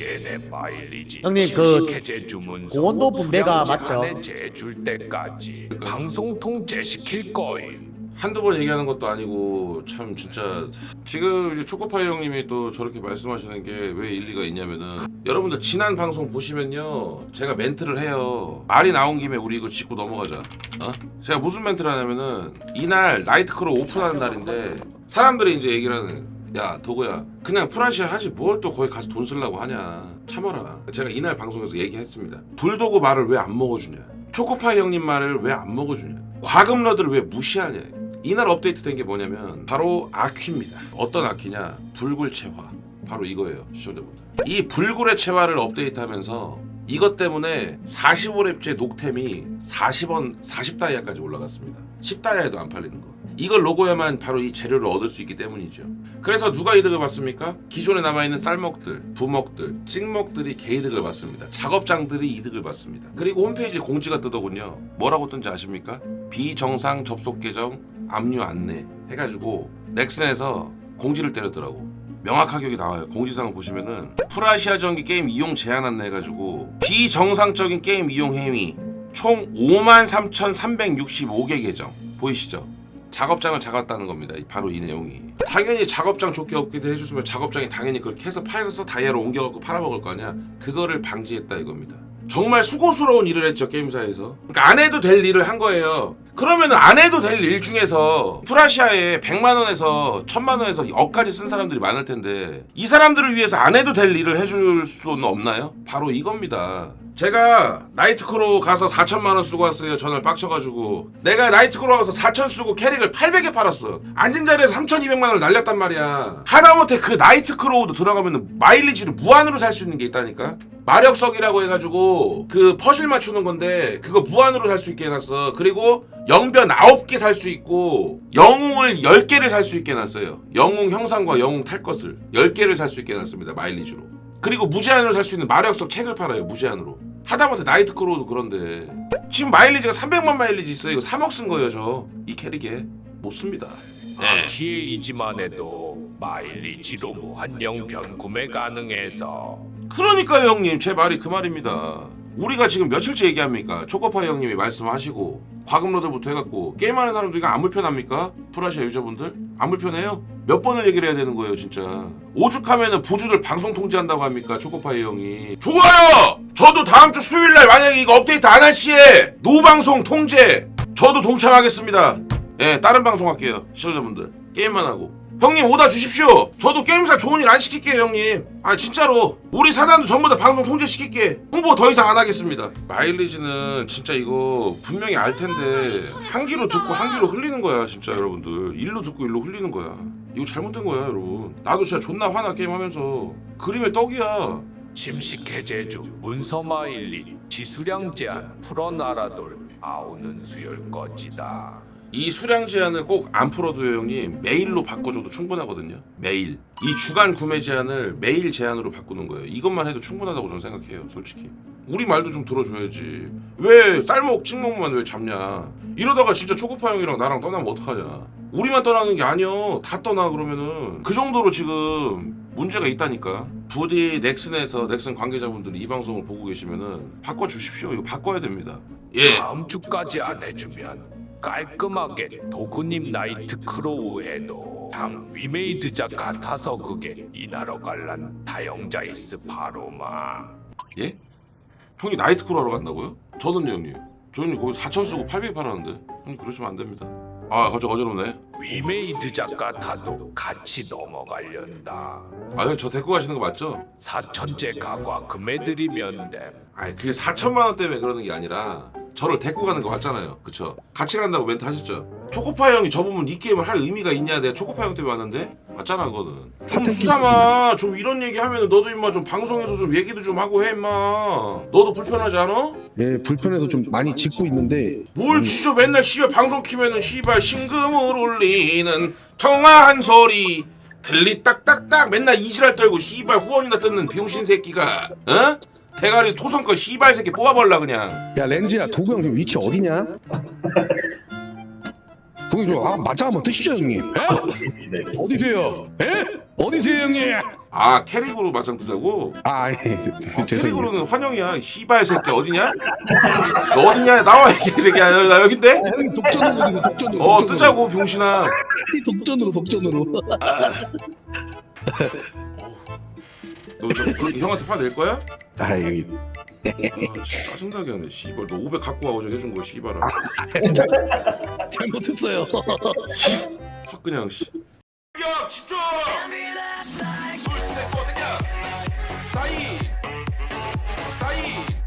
얘네 마일리지 형님, 그 주문서 고원도 분배가 맞죠? 제줄 때까지 방송 통 제시킬 거임. 한두 번 얘기하는 것도 아니고 참 진짜 지금 이제 초코파이 형님이 또 저렇게 말씀하시는 게 왜 일리가 있냐면은 여러분들 지난 방송 보시면요 제가 멘트를 해요 말이 나온 김에 우리 이거 짚고 넘어가자 어? 제가 무슨 멘트를 하냐면은 이날 나이트크로 오픈하는 날인데 사람들이 이제 얘기를 하는 야 도구야. 그냥 프라시아 하지 뭘 또 거기 가서 돈 쓰려고 하냐. 참아라. 제가 이날 방송에서 얘기했습니다. 불도그 말을 왜 안 먹어주냐? 초코파이 형님 말을 왜 안 먹어주냐? 과금러들을 왜 무시하냐? 이날 업데이트 된 게 뭐냐면 바로 아퀴입니다. 어떤 아퀴냐? 불굴체화. 바로 이거예요 시청자분들. 이 불굴의 체화를 업데이트하면서 이것 때문에 45렙째 녹템이 40원 40다이아까지 올라갔습니다. 10다이아에도 안 팔리는 거 이걸 로고에만 바로 이 재료를 얻을 수 있기 때문이죠 그래서 누가 이득을 봤습니까? 기존에 남아 있는 쌀먹들, 부먹들, 찍먹들이 개이득을 받습니다 작업장들이 이득을 받습니다 그리고 홈페이지에 공지가 뜨더군요 뭐라고 뜬지 아십니까? 비정상 접속 계정 압류 안내 해가지고 넥슨에서 공지를 때렸더라고 명확하게 나와요 공지사항 보시면은 프라시아 전기 게임 이용 제한 안내 해가지고 비정상적인 게임 이용 행위 총 53,365개 계정 보이시죠? 작업장을 작았다는 겁니다. 이- 바로 이 내용이. 당연히 작업장 좋게 업데이트 해줬으면 작업장이 당연히 그걸 캐서 파일에서 다이아로 옮겨갖고 팔아먹을 거 아니야. 그거를 방지했다 이겁니다. 정말 수고스러운 일을 했죠 게임사에서. 그러니까 안 해도 될 일을 한 거예요. 그러면 안 해도 될 일 중에서 프라시아에 100만 원에서 1000만 원에서 억까지 쓴 사람들이 많을 텐데 이 사람들을 위해서 안 해도 될 일을 해줄 수는 없나요? 바로 이겁니다. 제가 나이트크로 가서 4천만 원 쓰고 왔어요. 전화를 빡쳐가지고 내가 나이트크로 가서 4천 쓰고 캐릭을 800에 팔았어. 앉은 자리에서 3,200만 원을 날렸단 말이야. 하다못해 그 나이트크로우도 들어가면 마일리지를 무한으로 살 수 있는 게 있다니까. 마력석이라고 해가지고 그 퍼즐 맞추는 건데 그거 무한으로 살 수 있게 해놨어. 그리고 영변 9개 살 수 있고 영웅을 10개를 살 수 있게 해놨어요. 영웅 형상과 영웅 탈 것을 10개를 살 수 있게 해놨습니다. 마일리지로. 그리고 무제한으로 살 수 있는 마력석 책을 팔아요. 무제한으로. 하다못해 나이트크로우도 그런데 지금 마일리지가 300만 마일리지 있어요. 이거 3억 쓴 거예요, 저. 이 캐릭에. 못 씁니다. 네. 아키에이지만 해도 마일리지로 무한 영변 구매 가능해서 그러니까요 형님. 제 말이 그 말입니다. 우리가 지금 며칠째 얘기합니까? 초코파이 형님이 말씀하시고 과금러들부터 해갖고 게임하는 사람들 이거 안 불편합니까? 프라시아 유저분들? 안 불편해요? 몇 번을 얘기를 해야 되는 거예요 진짜. 오죽하면은 부주들 방송 통제한다고 합니까 초코파이 형이? 좋아요! 저도 다음 주 수요일날 만약에 이거 업데이트 안 할 시에 노방송 통제! 저도 동참하겠습니다. 예 다른 방송 할게요 시청자분들. 게임만 하고 형님 오다 주십시오. 저도 게임사 좋은 일 안 시킬게요, 형님. 아 진짜로 우리 사단도 전부 다 방송 통제시킬게. 홍보 더 이상 안 하겠습니다. 마일리지는 진짜 이거 분명히 알 텐데 한 귀로 듣고 한 귀로 흘리는 거야, 진짜 여러분들. 일로 듣고 일로 흘리는 거야. 이거 잘못된 거야, 여러분. 나도 진짜 존나 화나 게임 하면서 그림의 떡이야. 침식 해제주 문서 마일리 지수량 제한 풀어나라돌 아우는 수열 거지다. 이 수량 제한을 꼭 안 풀어도요 형님 메일로 바꿔줘도 충분하거든요. 메일. 이 주간 구매 제한을 메일 제한으로 바꾸는 거예요. 이것만 해도 충분하다고 저는 생각해요 솔직히. 우리 말도 좀 들어줘야지. 왜 쌀먹 찍먹만 왜 잡냐? 이러다가 진짜 초코파 형이랑 나랑 떠나면 어떡하냐? 우리만 떠나는 게 아니여. 다 떠나 그러면은. 그 정도로 지금 문제가 있다니까. 부디 넥슨에서 넥슨 관계자분들이 이 방송을 보고 계시면은 바꿔주십시오. 이거 바꿔야 됩니다. 예. 다음 주까지 안 해주면 깔끔하게 도구님 나이트 크로우 해도 당 위메이드작 같아서 그게 이나러 갈란 다영자이스 바로마. 예? 형이 나이트크루 하러 간다고요? 저는요 형님. 저는 거기 4천 쓰고 800 팔았는데. 형님 그러시면 안 됩니다. 아 갑자기 어지럽네. 위메이드작 같아도 같이 넘어가련다. 아형저 데리고 가시는 거 맞죠? 사천째 가과 금해드리면 돼. 아니 그게 4천만 원 때문에 그러는 게 아니라 저를 데리고 가는 거 맞잖아요. 그쵸? 같이 간다고 멘트 하셨죠? 초코파이 형이 저 보면 이 게임을 할 의미가 있냐? 내가 초코파이 형 때문에 왔는데? 맞잖아 그거는. 좀 수삼아. 좀 이런 얘기 하면 너도 임마 좀 방송에서 좀 얘기도 좀 하고 해 임마. 너도 불편하지 않아? 예, 불편해서 좀 많이 짖고 있는데. 뭘 진짜 맨날 씨발 방송 키면은 씨발 신금을 울리는 통화한 소리. 들리 딱딱딱 맨날 이지랄 떨고 씨발 후원이나 뜯는 병신 새끼가 어? 대가리 토성껏 씨발 새끼 뽑아버려 그냥 야 렌지야 도구 형 지금 위치 어디냐? 형님 저 아, 맞아 한번 드시죠 형님. 에? 네. 어디세요? 에? 어디세요 형님? 아 캐릭으로 맞짱 뜨자고? 아 예. 아, 죄송해요. 캐릭으로는 환영이야 이 씨발 새끼 어디냐? 너 어디냐 나와 이 개새끼야 나 여긴데? 아, 형님 독전으로 드세요, 독전으로. 어 독전으로. 뜨자고 병신아 독전으로 독전으로. 너 저 그렇게 형한테 화낼 거야? 아, 다행이 아, 짜증나게 하네. 씨발 너 500 갖고 와 어제 해준 거 씨발아. 잘못했어요. 확 그냥 씨. 야 집중. 둘셋 뻗어. 다이. 다이.